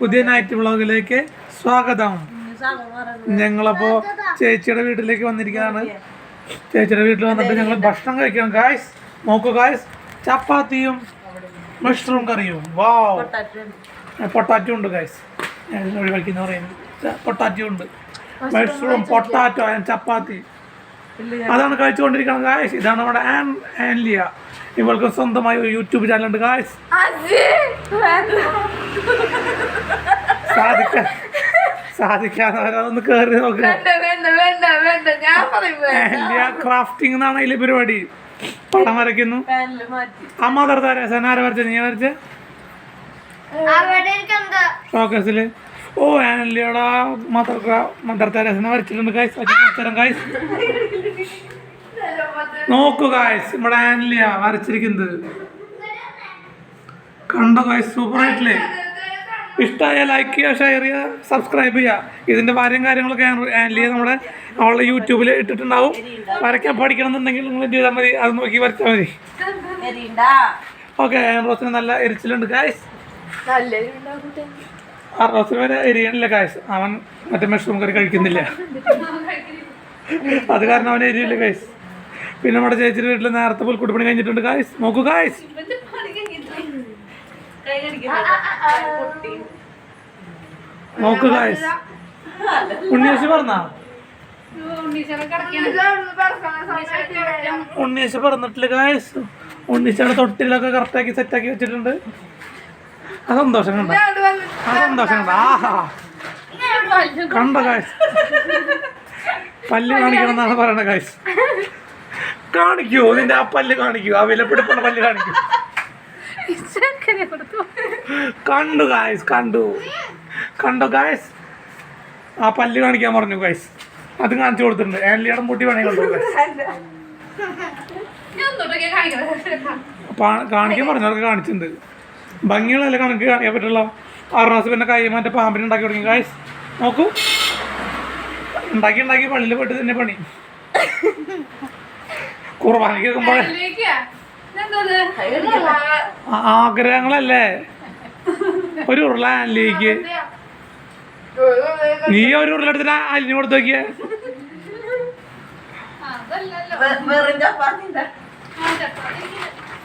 പുതിയ നൈറ്റ് വ്ളോഗിലേക്ക് സ്വാഗതം. ഞങ്ങളപ്പോ ചേച്ചിയുടെ വീട്ടിലേക്ക് വന്നിരിക്കുകയാണ്. ചേച്ചിയുടെ വീട്ടിൽ വന്നിട്ട് ഞങ്ങൾ ഭക്ഷണം കഴിക്കണം ഗായ്സ് നോക്കൂ ഗായ്സ് ചപ്പാത്തിയും മഷ്റൂം കറിയും. വാവ് പൊട്ടാറ്റോ ഉണ്ട് ഗായ്സ് ഞാൻ ഒഴിവാക്കിന്ന് പറയുന്നത് പൊട്ടാറ്റോ ഉണ്ട്. Mushroom potato chapati. അതാണ് കഴിച്ചുകൊണ്ടിരിക്കുന്നത് ഗായ്സ് ഇതാണ് നമ്മുടെ ആൻ ആൻലിയ. ഇവൾക്ക് സ്വന്തമായി ഒരു യൂട്യൂബ് ചാനലുണ്ട് ഗായ്സ് സാധിക്കാൻ സാധിക്കാതെ കേറി നോക്കുക ക്രാഫ്റ്റിംഗ് എന്നാണ് അതിലെ പരിപാടി. പടം വരയ്ക്കുന്നു. അമ്മ മദർ തെരേസ ആരെ? വരച്ച? നീ വരച്ച ഫോക്കസിൽ ഓ ആനല്ലിയോടാ മദർ മദർ തെരേസനെ വരച്ചിട്ടുണ്ട് കായ്സ് അച്ഛൻ ഗായ്സ് നോക്കൂ കായ്സ് നമ്മുടെ ആൻലിയ വരച്ചിരിക്കുന്നത്. കണ്ടോ കായ്സ് സൂപ്പർ ആയിട്ടില്ലേ? ഇഷ്ടമായ ലൈക്ക് ചെയ്യുക ഷെയർ ചെയ്യുക സബ്സ്ക്രൈബ് ചെയ്യുക. ഇതിന്റെ കാര്യം കാര്യങ്ങളൊക്കെ ചെയ്ത് നമ്മുടെ അവളുടെ യൂട്യൂബിൽ ഇട്ടിട്ടുണ്ടാവും. വരയ്ക്കാൻ പഠിക്കണം എന്നുണ്ടെങ്കിൽ നിങ്ങൾ എന്ത് ചെയ്താൽ മതി. അത് നോക്കി വരച്ചാൽ മതി. ഓക്കെ റോസിന് നല്ല എരിച്ചിലുണ്ട് കായസ് ആ റോസിന് വരെ എരിയണില്ല കായസ് അവൻ മറ്റേ മഷ്റൂം കറി കഴിക്കുന്നില്ല. അത് കാരണം അവൻ എരിയില്ല കായസ് പിന്നെ നമ്മുടെ ചേച്ചിയുടെ വീട്ടിൽ നേരത്തെ പുൽക്കുട്ടിപ്പണി കഴിഞ്ഞിട്ടുണ്ട് കായസ് നോക്കൂ ഗായ്സ് നോക്കൂ ഗായ്സ് ഉണ്ണിയേശു പറഞ്ഞാ? ഉണ്ണീശ പറഞ്ഞിട്ടില്ല ഗായ്സ് ഉണ്ണിച്ചയുടെ തൊട്ടിലൊക്കെ കറക്റ്റാക്കി സെറ്റാക്കി വെച്ചിട്ടുണ്ട്. ആ സന്തോഷം കണ്ട? ആ സന്തോഷം കണ്ട? ആഹാ. കണ്ട ഗായ്സ് പല്ല് കാണിക്കണം എന്നാണ് പറയണത് ഗായ്സ് കാണിക്കൂ നിന്റെ ആ പല്ല് കാണിക്കൂ. ആ വിലപിടിപ്പുള്ള പല്ല് കാണിക്കൂ. കണ്ടു ഗായ്സ് കണ്ടു. കണ്ടു ഗായ്സ് ആ പല്ല് കാണിക്കാൻ പറഞ്ഞു ഗായ്സ് അത് കാണിച്ചു കൊടുത്തിട്ടുണ്ട്. ഏലിയുടെ മുട്ടി വേണേ കണ്ടു കാണിക്കാൻ പറഞ്ഞവർക്ക് കാണിച്ചിട്ടുണ്ട്. ഭംഗിയുള്ള കണക്ക് കാണിക്കാൻ പറ്റുള്ള? ആറാസ് പിന്നെ കൈ മറ്റേ പാമ്പിനെ ഉണ്ടാക്കി തുടങ്ങി ഗായ്സ് നോക്കൂ. ഉണ്ടാക്കി ഉണ്ടാക്കി പള്ളിയിൽ പോയിട്ട് തന്നെ പണി. കുർബാനയ്ക്ക് വെക്കുമ്പോഴേ ആഗ്രഹങ്ങളല്ലേ? ഒരു ഉരുള അല്ലേക്ക് നീ ഒരു ഉരുള എടുത്തിട്ട് അലിന് കൊടുത്തു നോക്കിയേ.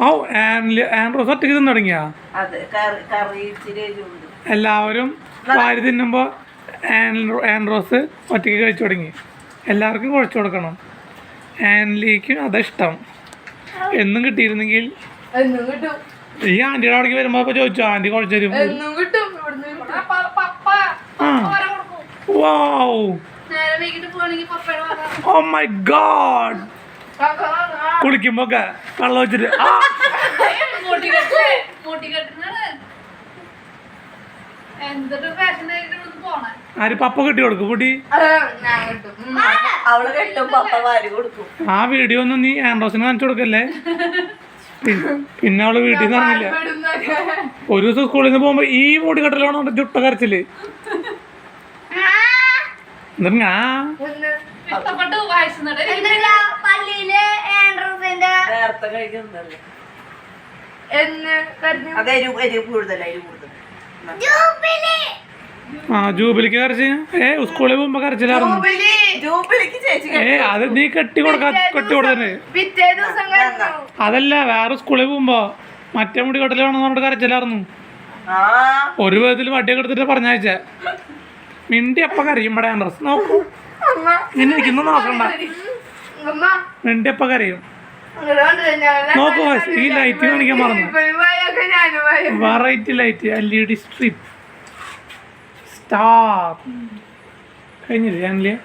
ഓ ആൻഡ്രോസ് ഒറ്റയ്ക്ക് തിന്നു തുടങ്ങിയാ? അതെ കറി കറി ഇച്ചിരി എരിവുണ്ട് എല്ലാവരും വാരി തിന്നുമ്പോ ആൻഡ്രോസ് ഒറ്റയ്ക്ക് കഴിച്ചു തുടങ്ങി. എല്ലാവർക്കും കുഴച്ചു കൊടുക്കണം. ആൻലിക്ക് അതിഷ്ടം ഇഷ്ടം. എന്നും കിട്ടിയിരുന്നെങ്കിൽ എന്നും കിട്ടും. ഈ ആന്റിയുടെ അവിടേക്ക് വരുമ്പോ ചോദിച്ചു ആന്റി കുഴച്ചു തരും? എന്നും കിട്ടും. ഓ മൈ ഗോഡ് കുളിക്കുമ്പോ ഒക്കെ വെള്ളം വെച്ചിട്ട് ആര് പപ്പ കെട്ടി കൊടുക്കും കുട്ടി. അവൾ കെട്ടും പപ്പ വാരി കൊടുക്കും. ആ വീഡിയോ ഒന്നും നീ ആൻഡ്രോസിന് കാണിച്ചു കൊടുക്കല്ലേ? പിന്നെ- അവൾ വീട്ടിൽ നിന്ന് ഇറങ്ങില്ല. ഒരു ദിവസം സ്കൂളിൽ നിന്ന് പോകുമ്പോ ഈ മുടി കെട്ടലാണ് ചുട്ട കരച്ചിൽ. എന്നിട്ട് പള്ളിയിൽ ആൻഡ്രോസിന്റെ നേരത്തെ ആ ജൂബിലിക്ക് കരച്ച് ഏ സ്കൂളിൽ പോകുമ്പോ കരച്ചിലായിരുന്നു. അത് നീ കെട്ടി കൊടുക്കാ കെട്ടി അതല്ല വേറെ സ്കൂളിൽ പോകുമ്പോ മറ്റേ മുടി കെട്ടലാണെന്ന് പറഞ്ഞിട്ട് കരച്ചിലായിരുന്നു. ആ. ഒരു വിധത്തിൽ വട്ടിയൊക്കെ എടുത്തിട്ട് പറഞ്ഞയച്ച. മിണ്ടി അപ്പ കരയും ഇവിടെ ആൻഡ്രസ് നോക്കൂ. നിന്നെ ഇരിക്കുന്നു നോക്കണ്ട. മിണ്ടി അപ്പ കരയും? നോക്കൂ ഈ ലൈറ്റ് കാണിക്കാൻ മറന്നു. Variety light L E D strip star കഴിഞ്ഞില്ലേ ഞാനില്ലേ?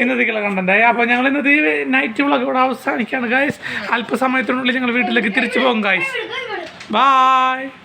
ഇന്നത്തേക്കുള്ള കണ്ടന്റ് അപ്പൊ ഞങ്ങൾ ഇന്നത്തെ ഈ നൈറ്റ് വ്ളോഗ് ഇവിടെ അവസാനിക്കാണ് ഗൈസ് അല്പസമയത്തിനുള്ളിൽ ഞങ്ങൾ വീട്ടിലേക്ക് തിരിച്ചു പോകും ഗൈസ് ബൈ